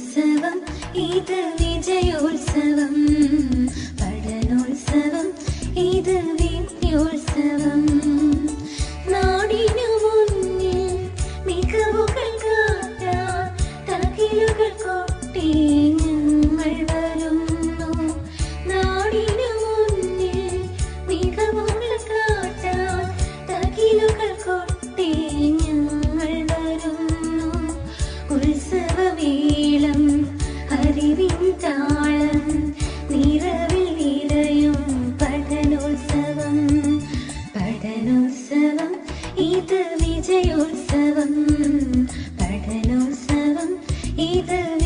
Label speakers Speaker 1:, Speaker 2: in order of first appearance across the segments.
Speaker 1: ഉത്സവം ഇത് വിജയോത്സവം പഠനോത്സവം ഇത് ഇത് വിജയോത്സവം പഠനോത്സവം. ഇത്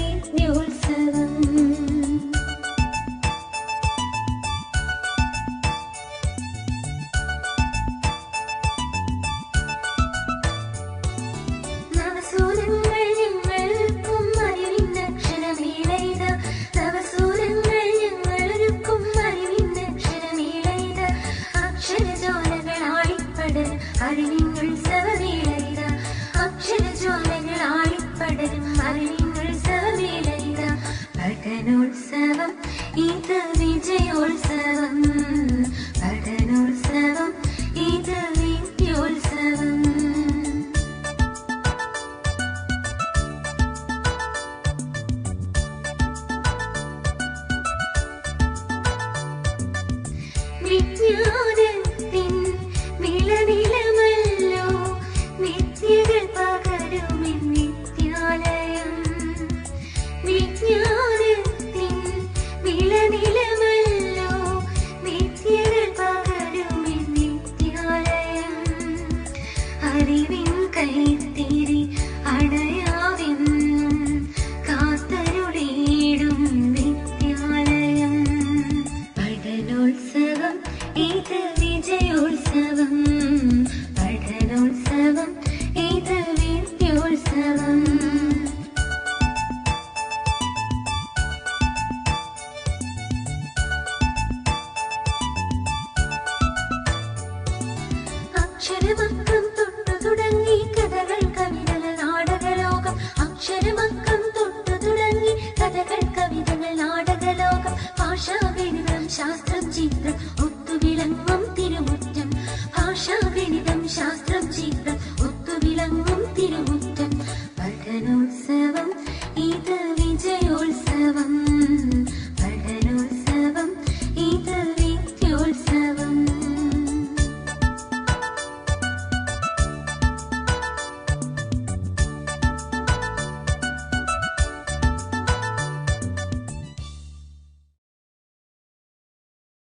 Speaker 1: പഠനോത്സവം ഇത് വിജയോത്സവം. പഠനോത്സവം ഇത് വിദ്യോത്സവം വിജ്ഞാന അറിവിൻ കൈത്തിരി അണയാവെന്നും കാത്തരുടേടും വിദ്യാലയം. പഠനോത്സവം ഇത് വിജയോത്സവം. പഠനോത്സവം ഇത് വിദ്യോത്സവം. അക്ഷരമ